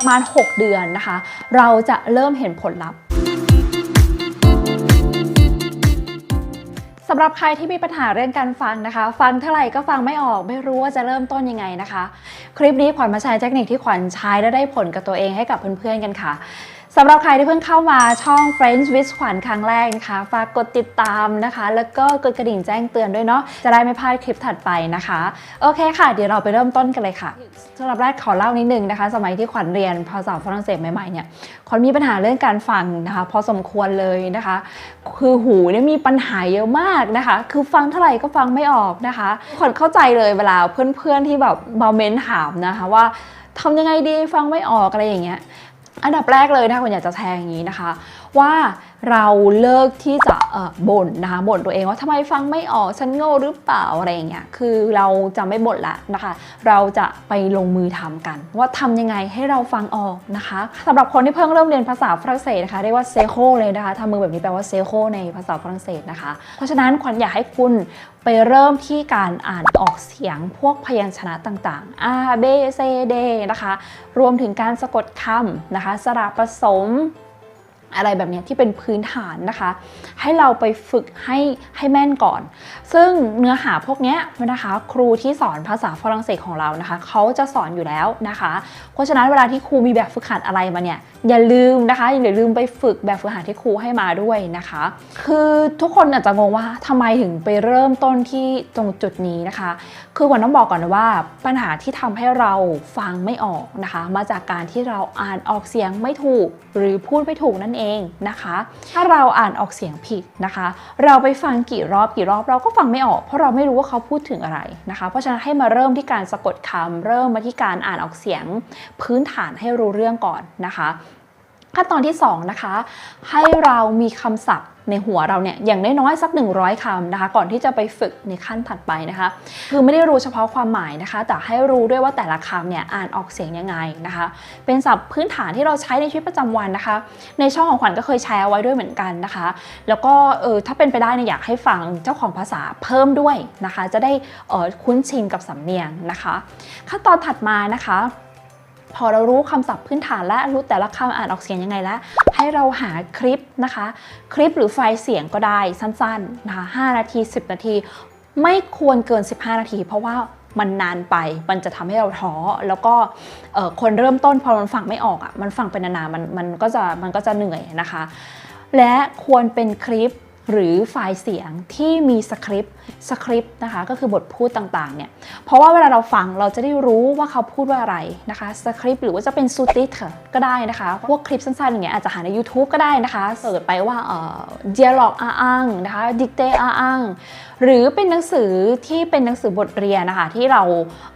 ประมาณ 6 เดือนนะคะ เราจะเริ่มเห็นผลลัพธ์สำหรับใครที่มีปัญหาเรื่องการฟังนะคะ ฟังเท่าไหร่ก็ฟังไม่ออกไม่รู้ว่าจะเริ่มต้นยังไงนะคะ คลิปนี้ขวัญมาใช้เทคนิคที่ขวัญใช้และได้ผลกับตัวเองให้กับเพื่อนๆกันค่ะ สำหรับใครที่เพิ่งเข้ามาช่อง Friends with ขวัญครั้งแรกนะคะ ฝากกดติดตามนะคะ แล้วก็กดกระดิ่งแจ้งเตือนด้วยเนาะ จะได้ไม่พลาดคลิปถัดไปนะคะ โอเคค่ะ เดี๋ยวเราไปเริ่มต้นกันเลยค่ะสำหรับแรกขอเล่านิดนึงนะคะ สมัยที่ขวัญเรียนภาษาฝรั่งเศสใหม่ๆเนี่ย ขวัญมีปัญหาเรื่องการฟังนะคะ พอสมควรเลยนะคะ คือหูเนี่ยมีปัญหาเยอะมากนะคะ คือฟังเท่าไหร่ก็ฟังไม่ออกนะคะ ขวัญเข้าใจเลยเวลาเพื่อนๆที่แบบมาเม้นถามนะคะว่าทำยังไงดีฟังไม่ออกอะไรอย่างเงี้ย อันดับแรกเลยนะคะคุณอยากจะแชร์อย่างนี้นะคะว่าเราเลิกที่จะบ่นนะคะบ่นตัวเองว่าทำไมฟังไม่ออกฉันโง่หรือเปล่าอะไรอย่างเงี้ยคือเราจะไม่บ่นละนะคะ เราจะไปลงมือทำกัน ว่าทำยังไงให้เราฟังออกนะคะสำหรับคนที่เพิ่งเริ่มเรียนภาษาฝรั่งเศสนะคะเรียกว่าเซโคเลยนะคะทำมือแบบนี้แปลว่าเซโคในภาษาฝรั่งเศสนะคะ เพราะฉะนั้นขวัญอยากให้คุณไปเริ่มที่การอ่านออกเสียงพวกพยัญชนะต่างๆ A B C D นะคะ รวมถึงการสะกดคำนะคะ สระผสม อะไรแบบนี้ที่เป็นพื้นฐานนะคะ ให้เราไปฝึกให้ให้แม่นก่อน ซึ่งเนื้อหาพวกนี้นะคะ ครูที่สอนภาษาฝรั่งเศสของเรานะคะเขาจะสอนอยู่แล้วนะคะ เพราะฉะนั้นเวลาที่ครูมีแบบฝึกหัดอะไรมาเนี่ยอย่าลืมนะคะอย่าลืมไปฝึกแบบฝึกหัดที่ครูให้มาด้วยนะคะ คือทุกคนอาจจะงงว่าทำไมถึงไปเริ่มต้นที่ตรงจุดนี้นะคะ คือวันต้องบอกก่อนนะว่าปัญหาที่ทำให้เราฟังไม่ออกนะคะ มาจากการที่เราอ่านออกเสียงไม่ถูกหรือพูดไม่ถูกนั่นเองนะคะ ถ้าเราอ่านออกเสียงผิดนะคะ เราไปฟังกี่รอบกี่รอบเราก็ฟังไม่ออก เพราะเราไม่รู้ว่าเขาพูดถึงอะไรนะคะ เพราะฉะนั้นให้มาเริ่มที่การสะกดคำเริ่มมาที่การอ่านออกเสียงพื้นฐานให้รู้เรื่องก่อนนะคะ ขั้นตอนที่2นะคะให้เรามีคำศัพท์ ในหัวเราเนี่ยอย่างน้อยๆสัก 100คำนะคะ ก่อนที่จะไปฝึกในขั้นถัดไปนะคะ คือไม่ได้รู้เฉพาะความหมายนะคะ แต่ให้รู้ด้วยว่าแต่ละคำเนี่ยอ่านออกเสียงยังไงนะคะ เป็นศัพท์พื้นฐานที่เราใช้ในชีวิตประจำวันนะคะ ในช่องของขวัญก็เคยแชร์เอาไว้ด้วยเหมือนกันนะคะ แล้วก็เออถ้าเป็นไปได้เนี่ยอยากให้ฟังเจ้าของภาษาเพิ่มด้วยนะคะ จะได้เออคุ้นชินกับสำเนียงนะคะ ขั้นตอนถัดมานะคะ พอเรารู้คำศัพท์พื้นฐานและรู้แต่ละคำอ่านออกเสียงยังไงแล้ว ให้เราหาคลิปนะคะ คลิปหรือไฟล์เสียงก็ได้สั้นๆนะคะ5นาที 10 นาที ไม่ควรเกิน 15 นาที เพราะว่ามันนานไป มันจะทำให้เราท้อ แล้วก็คนเริ่มต้นพอมันฟังไม่ออกอะ มันฟังเป็นนานๆมันมันก็จะมันก็จะเหนื่อยนะคะ และควรเป็นคลิป หรือไฟล์เสียงที่มีสคริปต์สคริปต์นะคะก็คือบทพูดต่างๆเนี่ยเพราะว่าเวลาเราฟังเราจะได้รู้ว่าเขาพูดว่าอะไรนะคะสคริปต์หรือว่าจะเป็นซูติสก็ได้นะคะ พวกคลิปสั้นๆอย่างเงี้ยอาจจะหาใน YouTube ก็ได้นะคะเสิร์ชไปว่าเอ่อ dialog อาอังนะคะดิกเตอาอังหรือเป็นหนังสือที่เป็นหนังสือบทเรียนนะคะที่เรา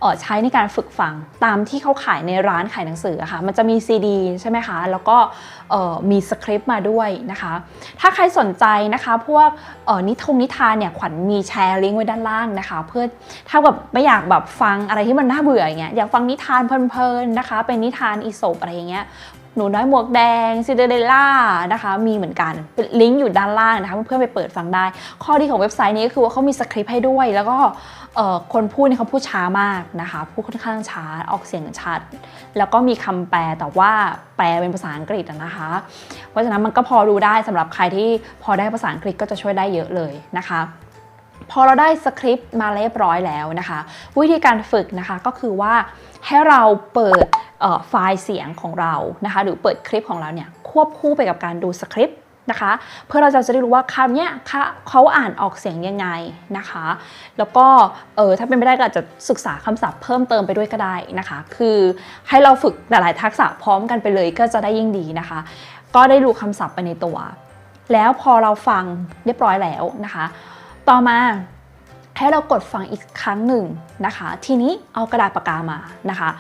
เออใช้ในการฝึกฟังตามที่เขาขายในร้านขายหนังสืออะค่ะมันจะมีซีดีใช่ไหมคะ แล้วก็เออมีสคริปต์มาด้วยนะคะ ถ้าใครสนใจนะคะพวกนิทงนิทานเนี่ยขวัญมีแชร์ลิงก์ไว้ด้านล่างนะคะ เพื่อถ้าแบบไม่อยากแบบฟังอะไรที่มันน่าเบื่ออย่างเงี้ยอยากฟังนิทานเพลินๆนะคะ เป็นนิทานอีสปอะไรอย่างเงี้ย หนูน้อยหมวกแดงซินเดอเรลล่านะคะ มีเหมือนกันเป็นลิงก์อยู่ด้านล่างนะคะเพื่อนๆไปเปิดฟังได้ ข้อดีของเว็บไซต์นี้ก็คือว่าเขามีสคริปต์ให้ด้วย แล้วก็คนพูดเนี่ยเขาพูดช้ามากนะคะพูดค่อนข้างช้าออกเสียงชัด แล้วก็มีคำแปลแต่ว่าแปลเป็นภาษาอังกฤษนะคะ เพราะฉะนั้นมันก็พอรู้ได้สำหรับใครที่พอได้ภาษาอังกฤษก็จะช่วยได้เยอะเลยนะคะ พอเราได้สคริปต์มาเรียบร้อยแล้วนะคะ วิธีการฝึกนะคะก็คือว่าให้เราเปิดไฟล์เสียงของเรานะคะ หรือเปิดคลิปของเราเนี่ยควบคู่ไปกับการดูสคริปต์นะคะ เพื่อเราจะได้รู้ว่าคำเนี้ยเขาอ่านออกเสียงยังไงนะคะ แล้วก็เออถ้าเป็นไปได้ก็อาจจะศึกษาคำศัพท์เพิ่มเติมไปด้วยก็ได้นะคะ คือให้เราฝึกหลาย ๆ ทักษะพร้อมกันไปเลยก็จะได้ยิ่งดีนะคะ ก็ได้รู้คำศัพท์ไปในตัว แล้วพอเราฟังเรียบร้อยแล้วนะคะ ต่อมาให้เรากดฟังอีกครั้งหนึ่งนะคะ ทีนี้เอากระดาษปากกามานะคะ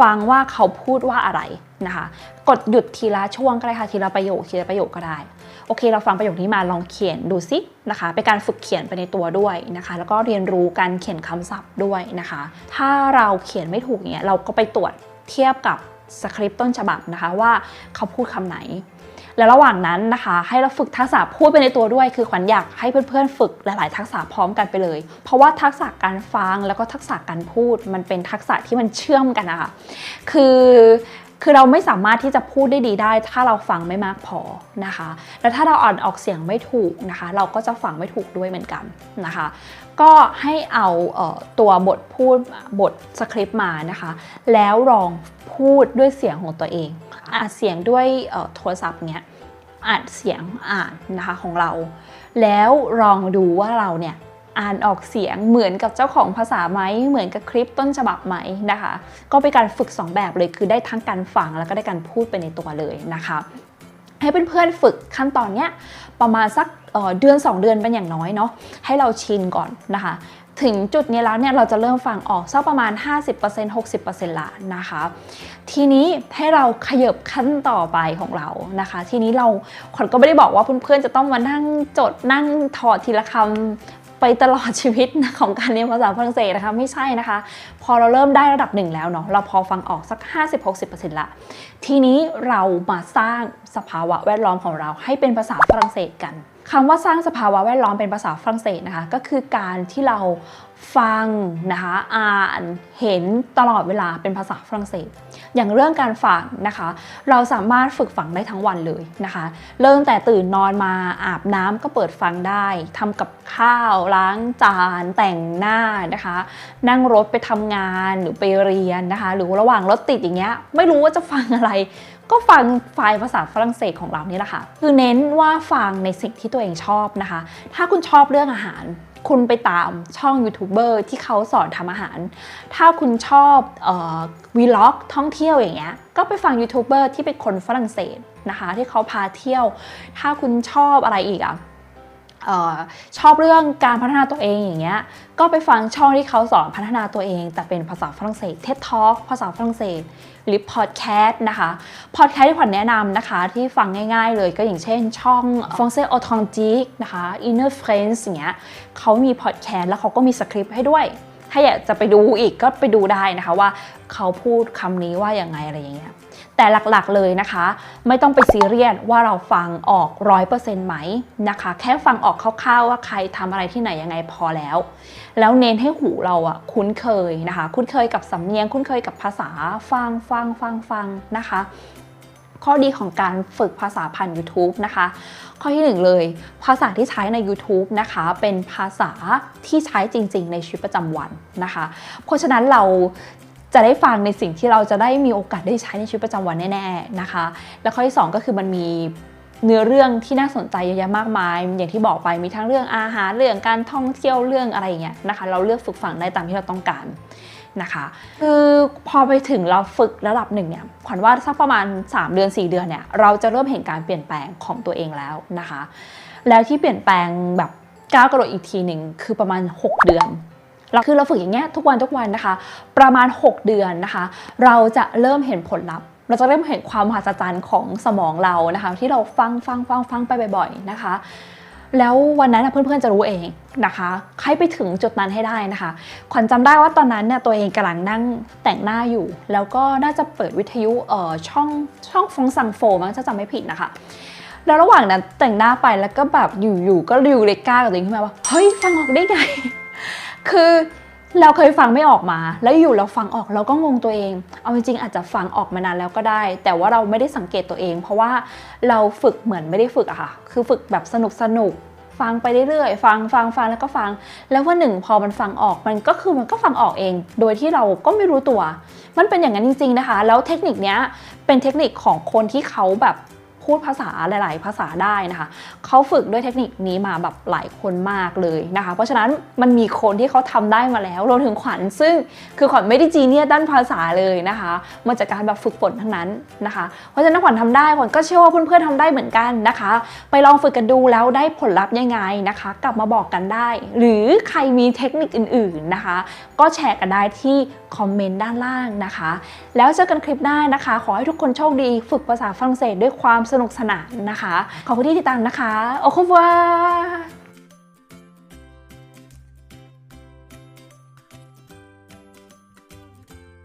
ฟังว่าเขาพูดว่าอะไรนะคะ กดหยุดทีละช่วงก็ได้ค่ะทีละประโยคทีละประโยคก็ได้ โอเค เราฟังประโยคนี้มาลองเขียนดูซินะคะเป็นการฝึกเขียนไปในตัวด้วยนะคะ แล้วก็เรียนรู้การเขียนคำศัพท์ด้วยนะคะ ถ้าเราเขียนไม่ถูกอย่างเงี้ยเราก็ไปตรวจเทียบกับสคริปต์ต้นฉบับนะคะว่าเขาพูดคำไหน แล้วระหว่างนั้นนะคะ ให้เราฝึกทักษะพูดไปในตัวด้วย คือขวัญอยากให้เพื่อนๆ ฝึกหลายๆ ทักษะพร้อมกันไปเลย เพราะว่าทักษะการฟังแล้วก็ทักษะการพูดมันเป็นทักษะที่มันเชื่อมกันนะคะคือ คือเราไม่สามารถที่จะพูดได้ดีได้ ถ้าเราฟังไม่มากพอนะคะ แล้วถ้าเราอ่านออกเสียงไม่ถูกนะคะ เราก็จะฟังไม่ถูกด้วยเหมือนกันนะคะ ก็ให้เอาเออตัวบทพูดบทสคริปต์มานะคะ แล้วลองพูดด้วยเสียงของตัวเองอัดเสียงด้วยโทรศัพท์เนี้ยอัดเสียงอ่านนะคะของเรา แล้วลองดูว่าเราเนี่ย อ่านออกเสียงเหมือนกับเจ้าของภาษาไหมเหมือนกับคลิปต้นฉบับไหมนะคะ ก็เป็นการฝึก 2 แบบเลยคือได้ทั้งการฟังแล้วก็ได้การพูดไปในตัวเลยนะคะให้เพื่อนๆฝึกขั้นตอนเนี้ยประมาณสักเออเดือน 2 เดือนเป็นอย่างน้อยเนาะให้เราชินก่อนนะคะ ถึงจุดนี้แล้วเนี่ยเราจะเริ่มฟังออกสักประมาณ 50% 60%ละนะคะ ทีนี้ให้เราขยับขั้นต่อไปของเรานะคะ ทีนี้เราขวัญก็ไม่ได้บอกว่าเพื่อนๆจะต้องมานั่งจดนั่งถอดทีละคำ ตลอดชีวิตนะของการเรียนภาษาฝรั่งเศสนะคะไม่ใช่นะคะ พอเราเริ่มได้ระดับหนึ่งแล้วเนาะเราพอฟังออกสัก 50-60%ละทีนี้เรามาสร้างสภาวะแวดล้อมของเราให้เป็นภาษาฝรั่งเศสกันคำว่าสร้างสภาวะแวดล้อมเป็นภาษาฝรั่งเศสนะคะ ก็คือการที่เราฟังนะคะอ่านเห็นตลอดเวลาเป็นภาษาฝรั่งเศส อย่างเรื่องการฟังนะคะ เราสามารถฝึกฟังได้ทั้งวันเลยนะคะ เริ่มแต่ตื่นนอนมาอาบน้ำก็เปิดฟังได้ทำกับข้าวล้างจานแต่งหน้านะคะ นั่งรถไปทำงานหรือไปเรียนนะคะ หรือระหว่างรถติดอย่างเงี้ยไม่รู้ว่าจะฟังอะไร ก็ฟังไฟล์ภาษาฝรั่งเศสของเรานี่แหละค่ะ คือเน้นว่าฟังในสิ่งที่ตัวเองชอบนะคะ ถ้าคุณชอบเรื่องอาหาร คุณไปตามช่องยูทูบเบอร์ที่เขาสอนทำอาหาร ถ้าคุณชอบวีล็อกท่องเที่ยวอย่างเงี้ย ก็ไปฟังยูทูบเบอร์ที่เป็นคนฝรั่งเศสนะคะ ที่เขาพาเที่ยว ถ้าคุณชอบอะไรอีกอะเออชอบเรื่องการพัฒนาตัวเองอย่างเงี้ย ก็ไปฟังช่องที่เขาสอนพัฒนาตัวเอง แต่เป็นภาษาฝรั่งเศส TED Talk ภาษาฝรั่งเศสหรือพอดแคสต์นะคะ พอดแคสต์ที่ขวัญแนะนำนะคะ ที่ฟังง่ายๆเลยก็อย่างเช่นช่อง Français Authentique นะคะ Inner Friends อย่างเงี้ยเขามีพอดแคสต์แล้วเขาก็มีสคริปต์ให้ด้วย ถ้าอยากจะไปดูอีกก็ไปดูได้นะคะว่าเขาพูดคำนี้ว่าอย่างไงอะไรอย่างเงี้ย แต่หลักๆเลยนะคะ ไม่ต้องไปซีเรียสว่าเราฟังออกร้อยเปอร์เซ็นต์ไหมนะคะ แค่ฟังออกคร่าวๆว่าใครทำอะไรที่ไหนยังไงพอแล้ว แล้วเน้นให้หูเราอะคุ้นเคยนะคะ คุ้นเคยกับสำเนียง คุ้นเคยกับภาษาฟังฟังฟังฟังนะคะ ข้อดีของการฝึกภาษาผ่าน YouTube นะคะ ข้อที่หนึ่งเลย ภาษาที่ใช้ใน YouTube นะคะ เป็นภาษาที่ใช้จริง ๆ ในชีวิตประจำวันนะคะ เพราะฉะนั้นเรา จะได้ฟังในสิ่งที่เราจะได้มีโอกาสได้ใช้ในชีวิตประจำวันแน่ๆนะคะ แล้วข้อที่สองก็คือมันมีเนื้อเรื่องที่น่าสนใจเยอะแยะมากมาย อย่างที่บอกไปมีทั้งเรื่องอาหารเรื่องการท่องเที่ยวเรื่องอะไรอย่างเงี้ยนะคะ เราเลือกฝึกฝังได้ตามที่เราต้องการนะคะคือพอไปถึงเราฝึกระดับหนึ่งเนี่ยขวัญว่าสักประมาณ 3 เดือน 4 เดือนเนี่ยเราจะเริ่มเห็นการเปลี่ยนแปลงของตัวเองแล้วนะคะ แล้วที่เปลี่ยนแปลงแบบก้าวกระโดดอีกทีหนึ่งคือประมาณ 6 เดือน เราคือเราฝึกอย่างเงี้ยทุกวันทุกวันนะคะ ประมาณ 6 เดือนนะคะ เราจะเริ่มเห็นผลลัพธ์เราจะเริ่มเห็นความมหัศจรรย์ของสมองเรานะคะ ที่เราฟังฟังฟังฟังไปบ่อยๆนะคะ แล้ววันนั้นเพื่อนๆจะรู้เองนะคะให้ไปถึงจุดนั้นให้ได้นะคะขวัญจำได้ว่าตอนนั้นเนี่ยตัวเองกำลังนั่งแต่งหน้าอยู่ แล้วก็น่าจะเปิดวิทยุเอ่อช่องช่องฟงสังโฟมั้งจะจำไม่ผิดนะคะแล้วระหว่างนั้นแต่งหน้าไปแล้วก็แบบอยู่ๆก็ริวเลก้ากับตัวเองขึ้นมาว่าเฮ้ยฟังออกได้ไง คือเราเคยฟังไม่ออกมา แล้วอยู่เราฟังออกเราก็งงตัวเอง เอาจริงๆอาจจะฟังออกมานานแล้วก็ได้ แต่ว่าเราไม่ได้สังเกตตัวเอง เพราะว่าเราฝึกเหมือนไม่ได้ฝึกอะค่ะ คือฝึกแบบสนุกสนุกฟังไปเรื่อยๆ ฟังฟังฟังแล้วก็ฟัง แล้ววันหนึ่งพอมันฟังออก มันก็คือมันก็ฟังออกเอง โดยที่เราก็ไม่รู้ตัว มันเป็นอย่างนั้นจริง ๆนะคะ แล้วเทคนิคเนี้ยเป็นเทคนิคของคนที่เขาแบบ พูดภาษาหลาย ๆ ภาษาได้นะคะเขาฝึกด้วยเทคนิคนี้มาแบบหลายคนมากเลยนะคะ เพราะฉะนั้นมันมีคนที่เขาทำได้มาแล้วรวมถึงขวัญซึ่งคือขวัญไม่ได้จีเนียด้านภาษาเลยนะคะมาจากการแบบฝึกฝนทั้งนั้นนะคะ เพราะฉะนั้นขวัญทำได้ขวัญก็เชื่อว่าเพื่อน ๆทำได้เหมือนกันนะคะ ไปลองฝึกกันดูแล้วได้ผลลัพธ์ยังไงนะคะ กลับมาบอกกันได้ หรือใครมีเทคนิคอื่น ๆนะคะ ก็แชร์กันได้ที่คอมเมนต์ด้านล่างนะคะ แล้วเจอกันคลิปหน้านะคะ ขอให้ทุกคนโชคดี ฝึกภาษาฝรั่งเศสด้วยความสนุกสนานนะคะ ขอบคุณที่ติดตามนะคะ โอคุวา